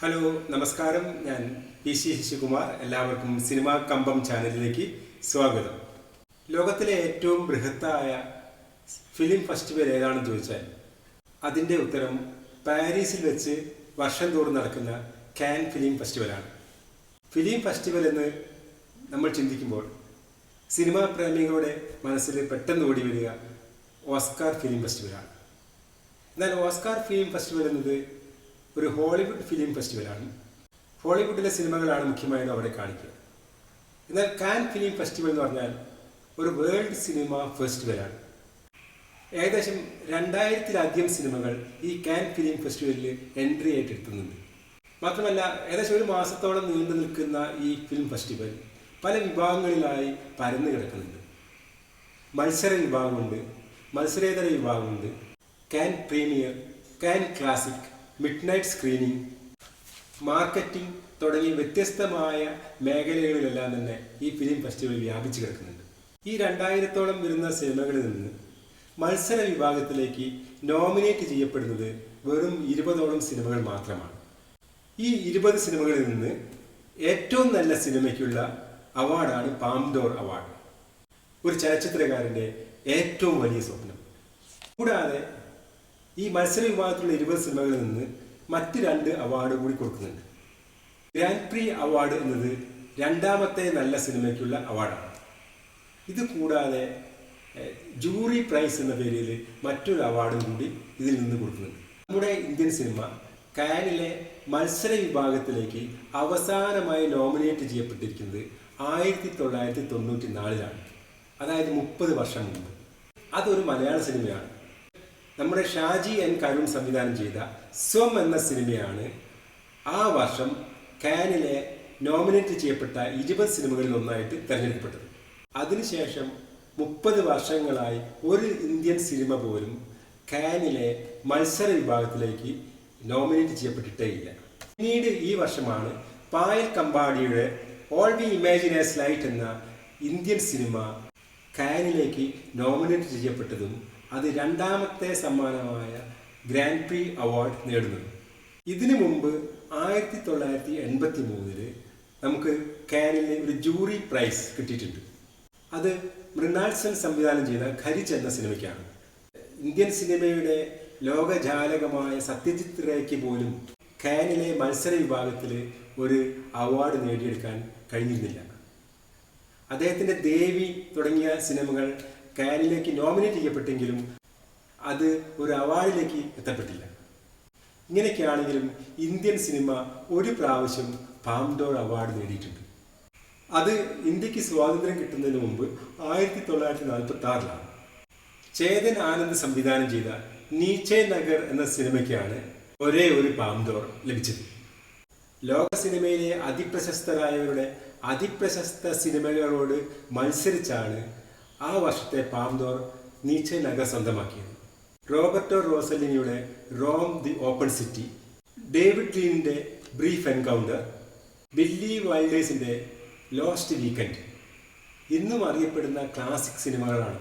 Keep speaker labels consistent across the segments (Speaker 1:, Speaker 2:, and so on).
Speaker 1: Hello നമസ്കാരം. ഞാൻ P C Sasikumar. എല്ലാവർക്കും സിനിമാ കമ്പം ചാനലിലേക്ക് സ്വാഗതം. ലോകത്തിലെ ഏറ്റവും ബൃഹത്തായ ഫിലിം ഫെസ്റ്റിവൽ ഏതാണെന്ന് ചോദിച്ചാൽ അതിന്റെ ഉത്തരം പാരീസിൽ വെച്ച് വർഷം തോറും നടക്കുന്ന കാൻ ഫിലിം ഫെസ്റ്റിവലാണ്. ഫിലിം ഫെസ്റ്റിവൽ എന്ന് നമ്മൾ ചിന്തിക്കുമ്പോൾ സിനിമാ പ്രേമികളുടെ മനസ്സിൽ പെട്ടെന്ന് ഓടി വരിക ഓസ്കാർ ഫിലിം ഫെസ്റ്റിവലാണ്. എന്നാൽ ഓസ്കാർ ഫിലിം ഫെസ്റ്റിവൽ എന്നത് ഒരു ഹോളിവുഡ് ഫിലിം ഫെസ്റ്റിവലാണ്. ഹോളിവുഡിലെ സിനിമകളാണ് മുഖ്യമായും അവിടെ കാണിക്കുക. എന്നാൽ കാൻ ഫിലിം ഫെസ്റ്റിവൽ എന്ന് പറഞ്ഞാൽ ഒരു വേൾഡ് സിനിമ ഫെസ്റ്റിവലാണ്. ഏകദേശം രണ്ടായിരത്തിലധികം സിനിമകൾ ഈ കാൻ ഫിലിം ഫെസ്റ്റിവലിൽ എൻട്രി ആയിട്ട് മാത്രമല്ല ഏകദേശം ഒരു മാസത്തോളം നീണ്ടു നിൽക്കുന്ന ഈ ഫിലിം ഫെസ്റ്റിവൽ പല വിഭാഗങ്ങളിലായി പരന്നു കിടക്കുന്നുണ്ട്. മത്സര വിഭാഗമുണ്ട് മത്സരേതര വിഭാഗമുണ്ട് Cannes premiere Cannes classic midnight screening marketing തുടങ്ങി വ്യത്യസ്തമായ മേഖലകളിലെല്ലാം തന്നെ ഈ ഫിലിം ഫെസ്റ്റിവൽ വ്യാപിച്ചു കിടക്കുന്നുണ്ട്. ഈ രണ്ടായിരത്തോളം വരുന്ന സിനിമകളിൽ നിന്ന് മത്സര വിഭാഗത്തിലേക്ക് നോമിനേറ്റ് ചെയ്യപ്പെടുന്നത് വെറും ഇരുപതോളം സിനിമകൾ മാത്രമാണ്. ഈ ഇരുപത് സിനിമകളിൽ നിന്ന് ഏറ്റവും നല്ല സിനിമയ്ക്കുള്ള അവാർഡാണ് പാംഡോർ അവാർഡ്. ഒരു ചലച്ചിത്രകാരന്റെ ഏറ്റവും വലിയ സ്വപ്നം. കൂടാതെ ഈ മത്സര വിഭാഗത്തിലുള്ള ഇരുപത് സിനിമകളിൽ നിന്ന് മറ്റ് രണ്ട് അവാർഡ് കൂടി കൊടുക്കുന്നുണ്ട്. ഗ്രാൻഡ് പ്രീ അവാർഡ് എന്നത് രണ്ടാമത്തെ നല്ല സിനിമയ്ക്കുള്ള അവാർഡാണ് ഇത് കൂടാതെ ജൂറി പ്രൈസ് എന്ന പേരിൽ മറ്റൊരു അവാർഡും കൂടി ഇതിൽ നിന്ന് കൊടുക്കുന്നുണ്ട്. നമ്മുടെ ഇന്ത്യൻ സിനിമ കാനിലെ മത്സര വിഭാഗത്തിലേക്ക് അവസാനമായി നോമിനേറ്റ് ചെയ്യപ്പെട്ടിരിക്കുന്നത് ആയിരത്തി തൊള്ളായിരത്തി തൊണ്ണൂറ്റി നാലിലാണ് അതായത് മുപ്പത് വർഷം മുമ്പ്. അതൊരു മലയാള സിനിമയാണ്. നമ്മുടെ ഷാജി എൻ കരുൺ സംവിധാനം ചെയ്ത സ്വം എന്ന സിനിമയാണ് ആ വർഷം കാനിലെ നോമിനേറ്റ് ചെയ്യപ്പെട്ട ഇരുപത് സിനിമകളിൽ ഒന്നായിട്ട് തിരഞ്ഞെടുക്കപ്പെട്ടത്. അതിനുശേഷം മുപ്പത് വർഷങ്ങളായി ഒരു ഇന്ത്യൻ സിനിമ പോലും കാനിലെ മത്സര വിഭാഗത്തിലേക്ക് നോമിനേറ്റ് ചെയ്യപ്പെട്ടിട്ടേ ഇല്ല. പിന്നീട് ഈ വർഷമാണ് Payal കമ്പാടിയുടെ all we imagine as light എന്ന ഇന്ത്യൻ സിനിമ കാനിലേക്ക് നോമിനേറ്റ് ചെയ്യപ്പെട്ടതും അത് രണ്ടാമത്തെ സമ്മാനമായ ഗ്രാൻഡ് പ്രീ അവാർഡ് നേടുന്നത്. ഇതിനു മുമ്പ് ആയിരത്തി തൊള്ളായിരത്തി എൺപത്തി മൂന്നിൽ നമുക്ക് കാനിലെ ഒരു ജൂറി പ്രൈസ് കിട്ടിയിട്ടുണ്ട്. അത് മൃണാൾസൻ സംവിധാനം ചെയ്ത ഖരിച്ച് എന്ന സിനിമയ്ക്കാണ്. ഇന്ത്യൻ സിനിമയുടെ ലോകജാലകമായ സത്യജിത് റേക്ക് പോലും കാനിലെ മത്സര വിഭാഗത്തിൽ ഒരു അവാർഡ് നേടിയെടുക്കാൻ കഴിഞ്ഞിരുന്നില്ല. അദ്ദേഹത്തിന്റെ ദേവി തുടങ്ങിയ സിനിമകൾ കാനിലേക്ക് നോമിനേറ്റ് ചെയ്യപ്പെട്ടെങ്കിലും അത് ഒരു അവാർഡിലേക്ക് എത്തപ്പെട്ടില്ല. ഇങ്ങനെയൊക്കെയാണെങ്കിലും ഇന്ത്യൻ സിനിമ ഒരു പ്രാവശ്യം പാംഡോർ അവാർഡ് നേടിയിട്ടുണ്ട്. അത് ഇന്ത്യയ്ക്ക് സ്വാതന്ത്ര്യം കിട്ടുന്നതിന് മുമ്പ് ആയിരത്തി തൊള്ളായിരത്തി നാൽപ്പത്തി ആറിലാണ് ചേതൻ ആനന്ദ് സംവിധാനം ചെയ്ത നീച്ചെ നഗർ എന്ന സിനിമയ്ക്കാണ് ഒരേ ഒരു പാംഡോർ ലഭിച്ചത്. ലോക സിനിമയിലെ അതിപ്രശസ്തരായവരുടെ അതിപ്രശസ്ത സിനിമകളോട് മത്സരിച്ചാണ് ആ വർഷത്തെ പാംദോർ നഗർ സ്വന്തമാക്കിയത്. Roberto റോസലിനിയുടെ Rome the open city David ലീനിന്റെ brief encounter Billy വൈൽഡേഴ്സിന്റെ ലോസ്റ്റ് വീക്കെൻഡ്. ഇന്നും അറിയപ്പെടുന്ന ക്ലാസിക് സിനിമകളാണ്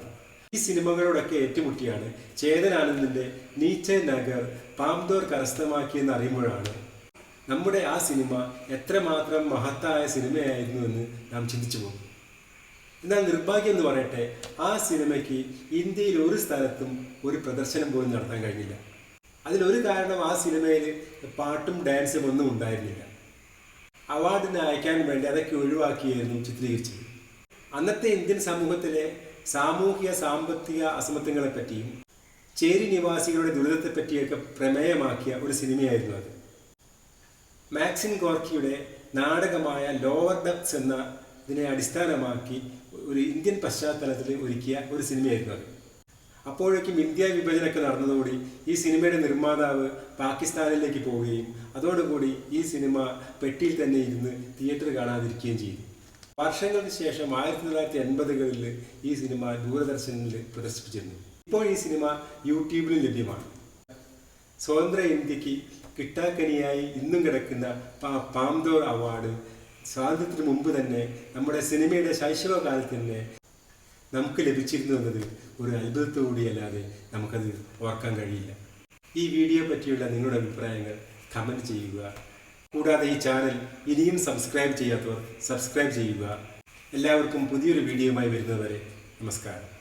Speaker 1: ഈ സിനിമകളോടൊക്കെ ഏറ്റുമുട്ടിയാണ് ചേതനാനന്ദിന്റെ നീച്ചെ നഗർ പാംദോർ കരസ്ഥമാക്കിയെന്ന് അറിയുമ്പോഴാണ് നമ്മുടെ ആ സിനിമ എത്രമാത്രം മഹത്തായ സിനിമയായിരുന്നു എന്ന് നാം ചിന്തിച്ചു പോകും എന്നാൽ നിർഭാഗ്യം എന്ന് പറയട്ടെ ആ സിനിമയ്ക്ക് ഇന്ത്യയിൽ ഒരു സ്ഥലത്തും ഒരു പ്രദർശനം പോലും നടത്താൻ കഴിഞ്ഞില്ല. അതിലൊരു കാരണം ആ സിനിമയിൽ പാട്ടും ഡാൻസും ഒന്നും ഉണ്ടായിരുന്നില്ല. അവാർഡിന് അയക്കാൻ വേണ്ടി അതൊക്കെ ഒഴിവാക്കിയായിരുന്നു ചിത്രീകരിച്ചത്. അന്നത്തെ ഇന്ത്യൻ സമൂഹത്തിലെ സാമൂഹിക സാമ്പത്തിക അസമത്വങ്ങളെ പറ്റിയും ചേരി നിവാസികളുടെ ദുരിതത്തെ പറ്റിയൊക്കെ പ്രമേയമാക്കിയ ഒരു സിനിമയായിരുന്നു അത്. മാക്സിൻ ഗോർക്കിയുടെ നാടകമായ ലോവർ ഡെപ്സ് എന്ന ഇതിനെ അടിസ്ഥാനമാക്കി ഒരു ഇന്ത്യൻ പശ്ചാത്തലത്തിൽ ഒരുക്കിയ ഒരു സിനിമയായിരുന്നു അത്. അപ്പോഴേക്കും ഇന്ത്യ വിഭജനമൊക്കെ നടന്നതോടെ ഈ സിനിമയുടെ നിർമ്മാതാവ് പാകിസ്ഥാനിലേക്ക് പോവുകയും അതോടുകൂടി ഈ സിനിമ പെട്ടിയിൽ തന്നെ ഇരുന്ന് തിയേറ്റർ കാണാതിരിക്കുകയും ചെയ്തു. വർഷങ്ങൾക്ക് ശേഷം ആയിരത്തി തൊള്ളായിരത്തി എൺപതുകളിൽ ഈ സിനിമ ദൂരദർശനിൽ പ്രദർശിപ്പിച്ചിരുന്നു. ഇപ്പോൾ ഈ സിനിമ യൂട്യൂബിലും ലഭ്യമാണ്. സ്വതന്ത്ര ഇന്ത്യയ്ക്ക് കിട്ടാക്കനിയായി ഇന്നും കിടക്കുന്ന പാംദോർ അവാർഡ് സ്വാതന്ത്ര്യത്തിന് മുമ്പ് തന്നെ നമ്മുടെ സിനിമയുടെ ശൈശവകാലത്ത് തന്നെ നമുക്ക് ലഭിച്ചിരുന്നു എന്നത് ഒരു അത്ഭുതത്തോടുകൂടിയല്ലാതെ നമുക്കത് ഓർക്കാൻ കഴിയില്ല. ഈ വീഡിയോ പറ്റിയുള്ള നിങ്ങളുടെ അഭിപ്രായങ്ങൾ കമന്റ് ചെയ്യുക. കൂടാതെ ഈ ചാനൽ ഇനിയും സബ്സ്ക്രൈബ് ചെയ്യാത്തവർ സബ്സ്ക്രൈബ് ചെയ്യുക. എല്ലാവർക്കും പുതിയൊരു വീഡിയോയുമായി വരുന്നവരെ നമസ്കാരം.